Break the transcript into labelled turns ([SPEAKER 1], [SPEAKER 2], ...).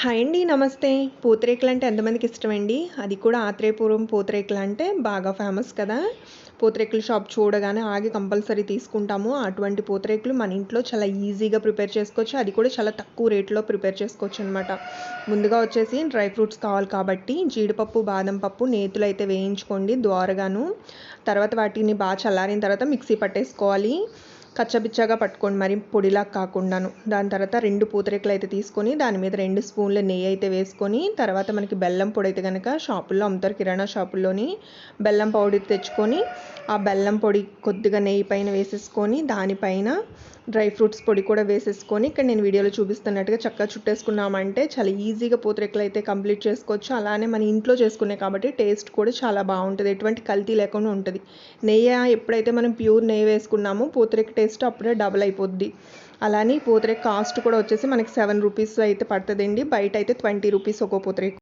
[SPEAKER 1] Hi అండి నమస్తే. పూతరేకులు అంటే ఎంతమందికి ఇష్టమండి? అది కూడా ఆత్రేయపురం పూతరేకులు అంటే బాగా ఫేమస్ కదా. పూతరేకుల షాప్ చూడగానే ఆగి కంపల్సరీ తీసుకుంటాము. అటువంటి పూతరేకులు మన ఇంట్లో చాలా ఈజీగా ప్రిపేర్ చేసుకోవచ్చు. అది కూడా చాలా తక్కువ రేట్లో ప్రిపేర్ చేసుకోవచ్చు అనమాట ముందుగా వచ్చేసి డ్రై ఫ్రూట్స్ కావాలి కాబట్టి జీడిపప్పు బాదం పప్పు నేతులు అయితే వేయించుకోండి ద్వారగాను. తర్వాత వాటిని బాగా చల్లారిన తర్వాత మిక్సీ పట్టేసుకోవాలి. కచ్చబిచ్చగా పట్టుకోండి మరి పొడిలా కాకుండాను. దాని తర్వాత రెండు పూతరేకులు అయితే తీసుకొని దాని మీద రెండు స్పూన్ల నెయ్యి అయితే వేసుకొని తర్వాత మనకి బెల్లం పొడి అయితే కనుక షాపుల్లో అమ్ముతారు. కిరాణా షాపుల్లోని బెల్లం పౌడర్ తెచ్చుకొని ఆ బెల్లం పొడి కొద్దిగా నెయ్యి పైన వేసేసుకొని దానిపైన డ్రై ఫ్రూట్స్ పొడి కూడా వేసేసుకొని ఇక్కడ నేను వీడియోలో చూపిస్తున్నట్టుగా చక్కగా చుట్టేసుకున్నామంటే చాలా ఈజీగా పూతరేకులు అయితే కంప్లీట్ చేసుకోవచ్చు. అలానే మన ఇంట్లో చేసుకునే కాబట్టి టేస్ట్ కూడా చాలా బాగుంటుంది. ఎటువంటి కల్తీ లేకుండా ఉంటుంది. నెయ్యి ఎప్పుడైతే మనం ప్యూర్ నెయ్యి వేసుకున్నామో పూతరేకు టేస్ట్ అప్పుడే డబల్ అయిపోద్ది. అలానే పూతరేకు కాస్ట్ కూడా వచ్చేసి మనకి సెవెన్ రూపీస్ అయితే పడుతుందండి. బయట అయితే ట్వంటీ రూపీస్ ఒక్కో పూతరేకు.